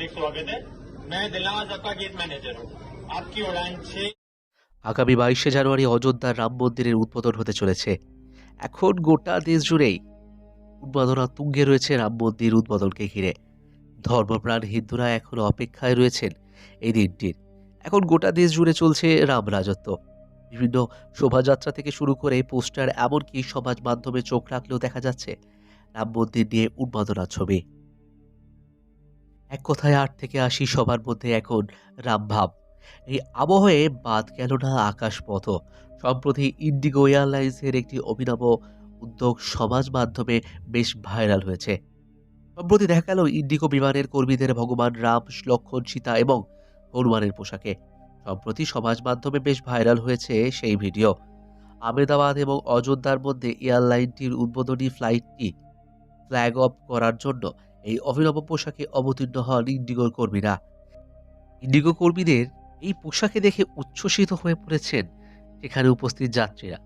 हार्दिक स्वागत है मैं दिलनवाज आपका गेट मैनेजर हूँ आपकी उड़ान छः আগামী বাইশে জানুয়ারি অযোধ্যার রাম মন্দিরের উদ্বোধন হতে চলেছে এখন গোটা দেশ জুড়েই উন্মাদনা তুঙ্গে রয়েছে রাম মন্দির উদ্বোধনকে ঘিরে ধর্মপ্রাণ হিন্দুরা এখনো অপেক্ষায় রয়েছেন এই দিনটির এখন গোটা দেশ জুড়ে চলছে রাম রাজত্ব বিভিন্ন শোভাযাত্রা থেকে শুরু করে পোস্টার এমনকি সমাজ মাধ্যমে চোখ রাখলেও দেখা যাচ্ছে রাম মন্দির নিয়ে উন্মাদনা ছবি এক কথায় আট থেকে আশি সবার মধ্যে এখন রাম ভাব এই আবহে বাদ গেল না আকাশপথ। সম্প্রতি ইন্ডিগো এয়ারলাইন্সের একটি অভিনব উদ্যোগ সমাজ মাধ্যমে বেশ ভাইরাল হয়েছে। সম্প্রতি দেখা গেল ইন্ডিগো বিমানের কর্মীদের ভগবান রাম, লক্ষণ, সীতা এবং হনুমানের পোশাকে। সম্প্রতি সমাজ মাধ্যমে বেশ ভাইরাল হয়েছে সেই ভিডিও। আমেদাবাদ এবং অযোধ্যার মধ্যে এয়ারলাইনটির উদ্বোধনী ফ্লাইটটি ফ্ল্যাগ অফ করার জন্য এই অভিনব পোশাকে অবতীর্ণ হন ইন্ডিগোর কর্মীরা। ইন্ডিগো কর্মীদের এই পোশাকে দেখে উচ্ছ্বসিত হয়ে পড়েছেন সেখানে উপস্থিত যাত্রীরা।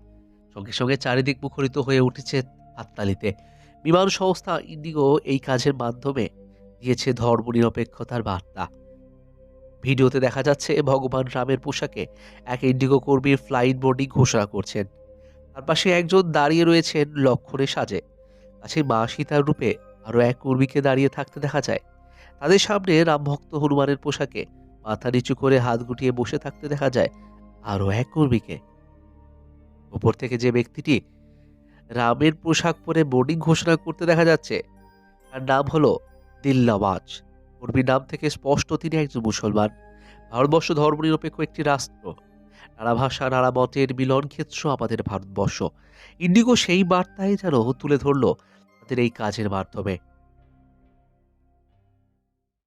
সঙ্গে সঙ্গে চারিদিক মুখরিত হয়ে উঠেছে হাততালিতে। বিমান সংস্থা ইন্ডিগো এই কাজের মাধ্যমে দিয়েছে ধর্মনিরপেক্ষতার বার্তা। ভিডিওতে দেখা যাচ্ছে ভগবান রামের পোশাকে এক ইন্ডিগো কর্মীর ফ্লাইট বোর্ডিং ঘোষণা করছেন। তার পাশে একজন দাঁড়িয়ে রয়েছেন লক্ষণে সাজে। কাছে মা সীতার রূপে আরও এক কর্মীকে দাঁড়িয়ে থাকতে দেখা যায়। তাদের সামনে রামভক্ত হনুমানের পোশাকে মাথা নিচু করে হাত গুটিয়ে বসে থাকতে দেখা যায় আরও এক কর্মীকে। উপর থেকে যে ব্যক্তিটি রামের পোশাক পরে বোর্ডিং ঘোষণা করতে দেখা যাচ্ছে, তার নাম হলো দিল্লাওয়াজ কর্মীর নাম থেকে স্পষ্ট তিনি একজন মুসলমান। ভারতবর্ষ ধর্মনিরপেক্ষ একটি রাষ্ট্র। নানা ভাষা, নানা মতের মিলন ক্ষেত্র আমাদের ভারতবর্ষ। ইন্ডিগো সেই বার্তায় যেন তুলে ধরলো তাদের এই কাজের মাধ্যমে।